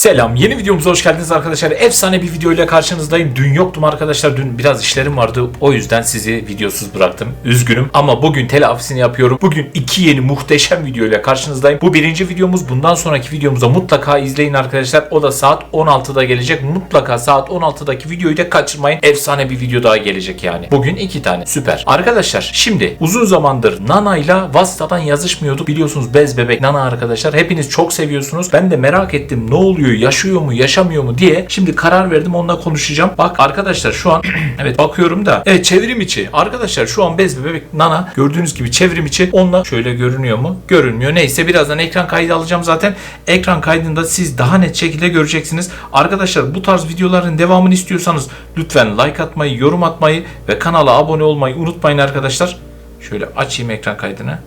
Selam. Yeni videomuza hoş geldiniz arkadaşlar. Efsane bir video ile karşınızdayım. Dün yoktum arkadaşlar. Dün biraz işlerim vardı. O yüzden sizi videosuz bıraktım. Üzgünüm ama bugün telafisini yapıyorum. Bugün iki yeni muhteşem video ile karşınızdayım. Bu birinci videomuz. Bundan sonraki videomuza mutlaka izleyin arkadaşlar. O da saat 16'da gelecek. Mutlaka saat 16'daki videoyu da kaçırmayın. Efsane bir video daha gelecek yani. Bugün iki tane. Süper. Arkadaşlar şimdi uzun zamandır Nana ile WhatsApp'tan yazışmıyorduk. Biliyorsunuz bez bebek Nana arkadaşlar. Hepiniz çok seviyorsunuz. Ben de merak ettim ne oluyor, yaşıyor mu, yaşamıyor mu diye. Şimdi karar verdim onunla konuşacağım. Bak arkadaşlar şu an evet bakıyorum da. Evet çevrim içi. Arkadaşlar şu an bez bebek Nana gördüğünüz gibi çevrim içi. Onunla şöyle görünüyor mu? Görünmüyor. Neyse birazdan ekran kaydı alacağım zaten. Ekran kaydında siz daha net şekilde göreceksiniz. Arkadaşlar bu tarz videoların devamını istiyorsanız lütfen like atmayı, yorum atmayı ve kanala abone olmayı unutmayın arkadaşlar. Şöyle açayım ekran kaydını.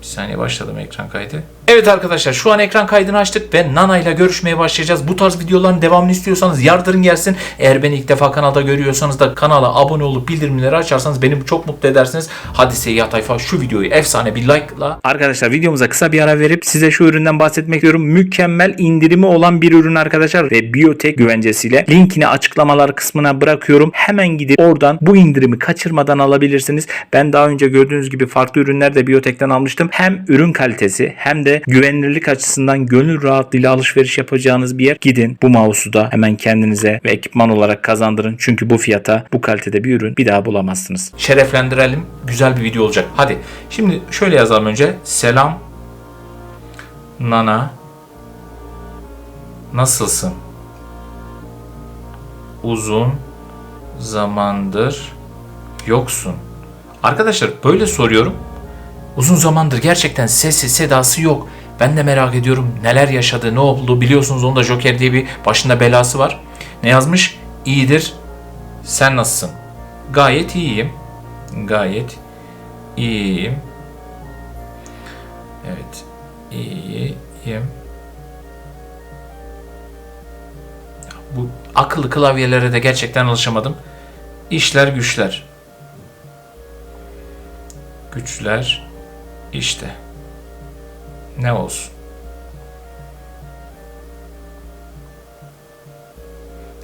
Bir saniye başladım ekran kaydı. Evet arkadaşlar şu an ekran kaydını açtık ve Nana ile görüşmeye başlayacağız. Bu tarz videoların devamını istiyorsanız yardırın gelsin. Eğer beni ilk defa kanalda görüyorsanız da kanala abone olup bildirimleri açarsanız beni çok mutlu edersiniz. Hadi Seyyah Tayfa şu videoyu efsane bir like'la. Arkadaşlar videomuza kısa bir ara verip size şu üründen bahsetmek istiyorum. Mükemmel indirimi olan bir ürün arkadaşlar ve biyotek güvencesiyle. Linkini açıklamalar kısmına bırakıyorum. Hemen gidip oradan bu indirimi kaçırmadan alabilirsiniz. Ben daha önce gördüğünüz gibi farklı ürünler de biyotekten almıştım. Hem ürün kalitesi hem de güvenilirlik açısından gönül rahatlığıyla alışveriş yapacağınız bir yer. Gidin bu mouse'u da hemen kendinize ve ekipman olarak kazandırın. Çünkü bu fiyata bu kalitede bir ürün bir daha bulamazsınız. Şereflendirelim. Güzel bir video olacak. Hadi. Şimdi şöyle yazalım önce. Selam. Nana. Nasılsın? Uzun zamandır yoksun. Arkadaşlar böyle soruyorum. Uzun zamandır gerçekten sesi sedası yok. Ben de merak ediyorum neler yaşadı, ne oldu. Biliyorsunuz onda Joker diye bir başında belası var. Ne yazmış? İyidir. Sen nasılsın? Gayet iyiyim. Gayet iyiyim. Evet. İyiyim. Bu akıllı klavyelere de gerçekten alışamadım. İşler güçler. Güçler işte. Ne olsun.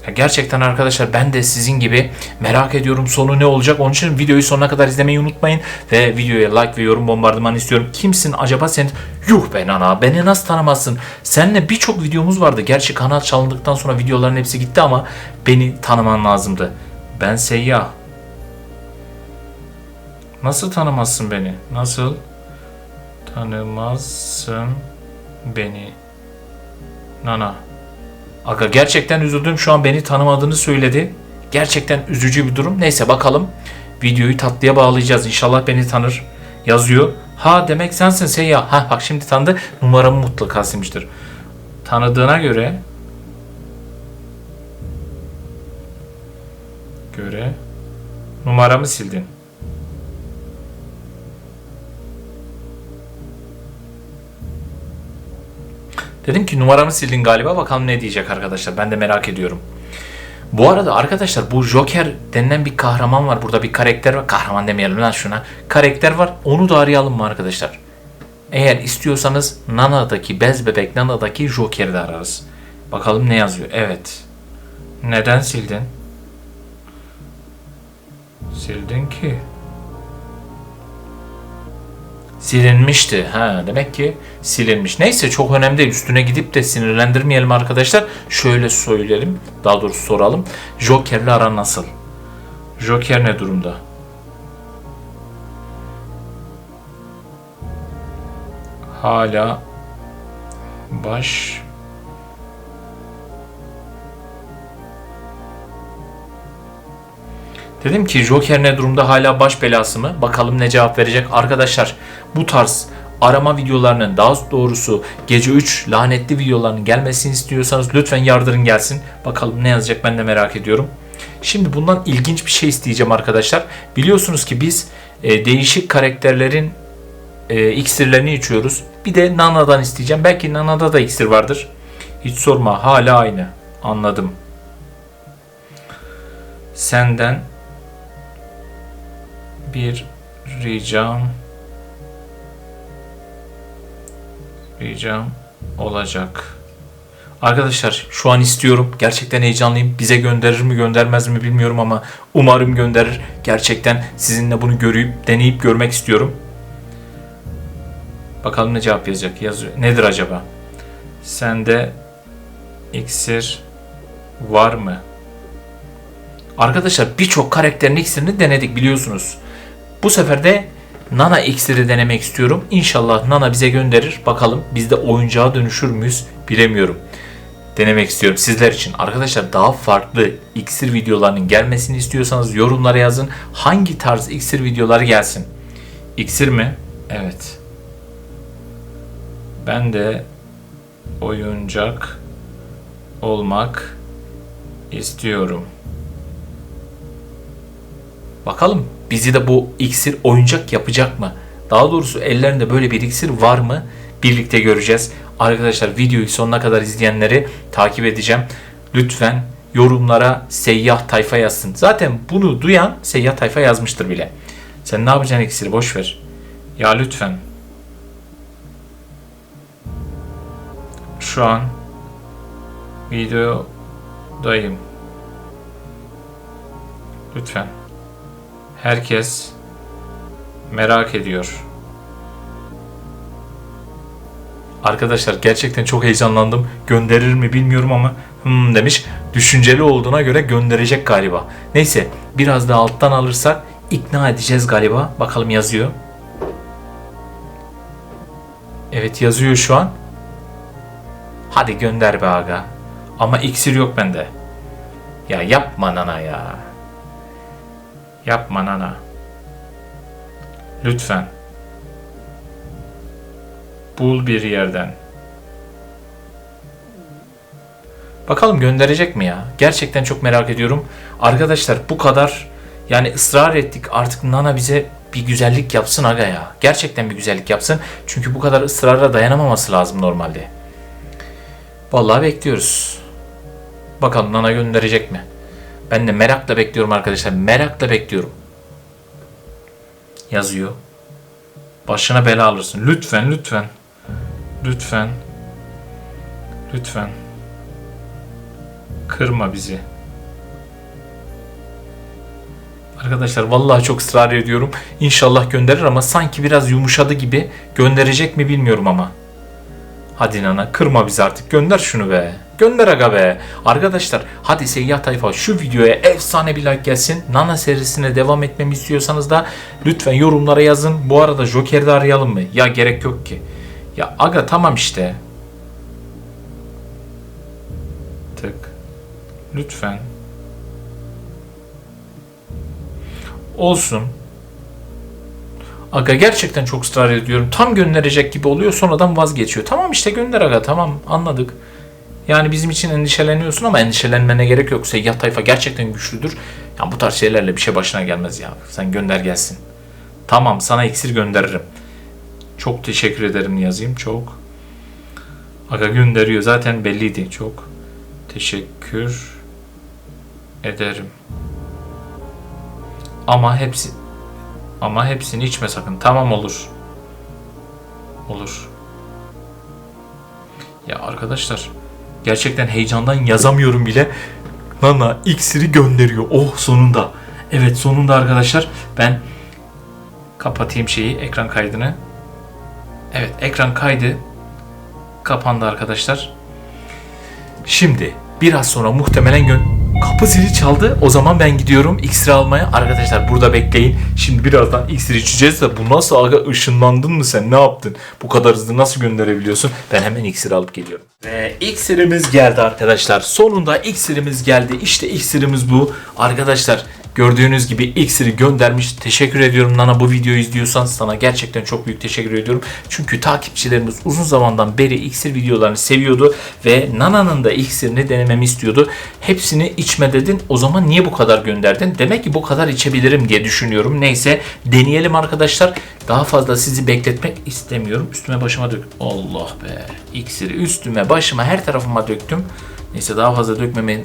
Ya gerçekten arkadaşlar ben de sizin gibi merak ediyorum sonu ne olacak. Onun için videoyu sonuna kadar izlemeyi unutmayın. Ve videoya like ve yorum bombardımanı istiyorum. Kimsin acaba sen? Yuh be nana beni nasıl tanımazsın? Seninle birçok videomuz vardı. Gerçi kanal çalındıktan sonra videoların hepsi gitti ama beni tanıman lazımdı. Ben Seyyah. Nasıl tanımazsın beni? Nasıl tanımazsın beni? Nana. Aga gerçekten üzüldüm. Şu an beni tanımadığını söyledi. Gerçekten üzücü bir durum. Neyse bakalım. Videoyu tatlıya bağlayacağız. İnşallah beni tanır. Yazıyor. Ha demek sensin Seyyah. Ha bak şimdi tanıdı. Numaramı mutlaka silmiştir. Tanıdığına göre göre numaramı sildin. Dedim ki numaramı sildin galiba bakalım ne diyecek arkadaşlar. Ben de merak ediyorum. Bu arada arkadaşlar bu Joker denilen bir kahraman var. Burada bir karakter var. Kahraman demeyelim lan şuna. Karakter var. Onu da arayalım mı arkadaşlar? Eğer istiyorsanız Nana'daki bez bebek Nana'daki Joker'i de ararız. Bakalım ne yazıyor. Evet. Neden sildin? Sildin ki. Silinmişti. Ha demek ki silinmiş. Neyse çok önemli değil. Üstüne gidip de sinirlendirmeyelim arkadaşlar. Şöyle söyleyelim. Daha doğrusu soralım. Joker'le aran nasıl? Joker ne durumda? Hala baş Dedim ki Joker ne durumda hala baş belası mı? Bakalım ne cevap verecek. Arkadaşlar bu tarz arama videolarının daha doğrusu gece 3 lanetli videolarının gelmesini istiyorsanız lütfen yardırın gelsin. Bakalım ne yazacak ben de merak ediyorum. Şimdi bundan ilginç bir şey isteyeceğim arkadaşlar. Biliyorsunuz ki biz e, değişik karakterlerin e, iksirlerini içiyoruz. Bir de Nana'dan isteyeceğim. Belki Nana'da da iksir vardır. Hiç sorma hala aynı. Anladım. Senden bir ricam ricam olacak. Arkadaşlar şu an istiyorum. Gerçekten heyecanlıyım. Bize gönderir mi göndermez mi bilmiyorum ama umarım gönderir. Gerçekten sizinle bunu görüp deneyip görmek istiyorum. Bakalım ne cevap yazacak. Yazıyor. Nedir acaba? Sende iksir var mı? Arkadaşlar birçok karakterin iksirini denedik biliyorsunuz. Bu sefer de Nana iksiri denemek istiyorum. İnşallah Nana bize gönderir. Bakalım biz de oyuncağa dönüşür müyüz bilemiyorum. Denemek istiyorum sizler için. Arkadaşlar daha farklı iksir videolarının gelmesini istiyorsanız yorumlara yazın. Hangi tarz iksir videoları gelsin? İksir mi? Evet. Ben de oyuncak olmak istiyorum. Bakalım bizi de bu iksir oyuncak yapacak mı? Daha doğrusu ellerinde böyle bir iksir var mı? Birlikte göreceğiz. Arkadaşlar videoyu sonuna kadar izleyenleri takip edeceğim. Lütfen yorumlara seyyah tayfa yazsın. Zaten bunu duyan seyyah tayfa yazmıştır bile. Sen ne yapacaksın iksiri boş ver. Ya lütfen. Şu an videodayım. Lütfen. Herkes merak ediyor. Arkadaşlar gerçekten çok heyecanlandım. Gönderir mi bilmiyorum ama hmm demiş. Düşünceli olduğuna göre gönderecek galiba. Neyse biraz da alttan alırsak ikna edeceğiz galiba. Bakalım yazıyor. Evet yazıyor şu an. Hadi gönder be aga. Ama iksir yok bende. Ya yapma nana ya. Yapma nana. Lütfen. Bul bir yerden. Bakalım gönderecek mi ya? Gerçekten çok merak ediyorum. Arkadaşlar bu kadar yani ısrar ettik artık Nana bize bir güzellik yapsın aga ya. Gerçekten bir güzellik yapsın. Çünkü bu kadar ısrara dayanamaması lazım normalde. Vallahi bekliyoruz. Bakalım Nana gönderecek mi? Ben de merakla bekliyorum arkadaşlar. Merakla bekliyorum. Yazıyor. Başına bela alırsın. Lütfen, lütfen. Lütfen. Lütfen. Kırma bizi. Arkadaşlar vallahi çok ısrar ediyorum. İnşallah gönderir ama sanki biraz yumuşadı gibi. Gönderecek mi bilmiyorum ama. Hadi nana kırma bizi artık gönder şunu be. Gönder aga be. Arkadaşlar hadi seyyah tayfa şu videoya efsane bir like gelsin. Nana serisine devam etmemi istiyorsanız da lütfen yorumlara yazın. Bu arada Joker'i de arayalım mı? Ya gerek yok ki. Ya aga tamam işte. Tık. Lütfen. Olsun. Aga gerçekten çok ısrar ediyorum. Tam gönderecek gibi oluyor sonradan vazgeçiyor. Tamam işte gönder aga tamam anladık. Yani bizim için endişeleniyorsun ama endişelenmene gerek yok. Seyyah tayfa gerçekten güçlüdür. Ya bu tarz şeylerle bir şey başına gelmez ya. Sen gönder gelsin. Tamam sana iksir gönderirim. Çok teşekkür ederim yazayım. Çok. Aga gönderiyor. Zaten belliydi. Çok teşekkür ederim. Ama hepsi ama hepsini içme sakın. Tamam olur. Olur. Ya arkadaşlar gerçekten heyecandan yazamıyorum bile. Nana iksiri gönderiyor. Oh sonunda. Evet sonunda arkadaşlar ben kapatayım şeyi ekran kaydını. Evet ekran kaydı kapandı arkadaşlar. Şimdi biraz sonra muhtemelen gön kapı zili çaldı. O zaman ben gidiyorum iksir almaya. Arkadaşlar burada bekleyin. Şimdi birazdan iksir içeceğiz de bu nasıl aga ışınlandın mı sen? Ne yaptın? Bu kadar hızlı nasıl gönderebiliyorsun? Ben hemen iksir alıp geliyorum. Ve iksirimiz geldi arkadaşlar. Sonunda iksirimiz geldi. İşte iksirimiz bu. Arkadaşlar Gördüğünüz gibi iksiri göndermiş. Teşekkür ediyorum Nana bu videoyu izliyorsan sana gerçekten çok büyük teşekkür ediyorum. Çünkü takipçilerimiz uzun zamandan beri iksir videolarını seviyordu ve Nana'nın da iksirini denememi istiyordu. Hepsini içme dedin. O zaman niye bu kadar gönderdin? Demek ki bu kadar içebilirim diye düşünüyorum. Neyse deneyelim arkadaşlar. Daha fazla sizi bekletmek istemiyorum. Üstüme başıma dök. Allah be. İksiri üstüme başıma her tarafıma döktüm. Neyse daha fazla dökmemeyin.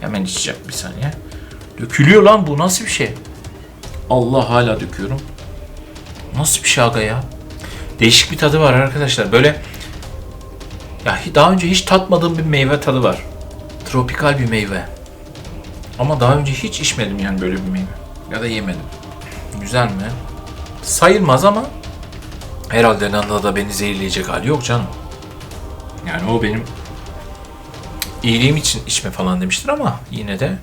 Hemen içeceğim bir saniye. Dökülüyor lan bu nasıl bir şey? Allah hala döküyorum. Nasıl bir şey aga ya? Değişik bir tadı var arkadaşlar. Böyle Ya daha önce hiç tatmadığım bir meyve tadı var. Tropikal bir meyve. Ama daha önce hiç içmedim yani böyle bir meyve. Ya da yemedim. Güzel mi? Sayılmaz ama herhalde Nanda da beni zehirleyecek hali yok canım. Yani o benim iyiliğim için içme falan demiştir ama yine de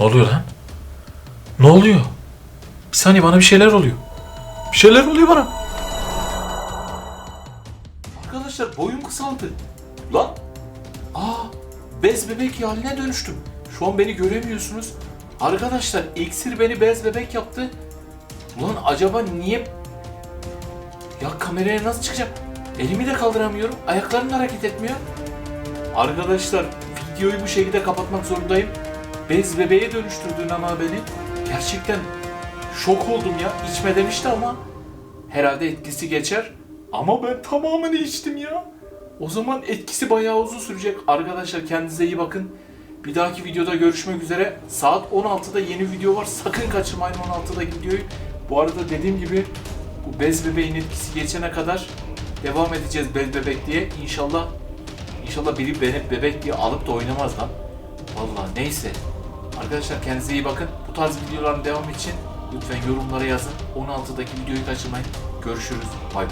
ne oluyor lan? Ne oluyor? Bir saniye bana bir şeyler oluyor. Bir şeyler oluyor bana. Arkadaşlar boyum kısaldı. Lan. Aa bez bebek haline dönüştüm. Şu an beni göremiyorsunuz. Arkadaşlar iksir beni bez bebek yaptı. Ulan acaba niye... Ya kameraya nasıl çıkacağım? Elimi de kaldıramıyorum. Ayaklarım da hareket etmiyor. Arkadaşlar videoyu bu şekilde kapatmak zorundayım. Bez bebeğe dönüştürdün ama beni. Gerçekten şok oldum ya. İçme demişti ama herhalde etkisi geçer. Ama ben tamamını içtim ya. O zaman etkisi bayağı uzun sürecek. Arkadaşlar kendinize iyi bakın. Bir dahaki videoda görüşmek üzere. Saat 16'da yeni video var. Sakın kaçırmayın 16'daki videoyu. Bu arada dediğim gibi bu bez bebeğin etkisi geçene kadar devam edeceğiz bez bebek diye. İnşallah İnşallah biri beni bebek diye alıp da oynamaz lan. Vallahi neyse. Arkadaşlar kendinize iyi bakın. Bu tarz videoların devamı için lütfen yorumlara yazın. 16'daki videoyu kaçırmayın. Görüşürüz. Bay bay.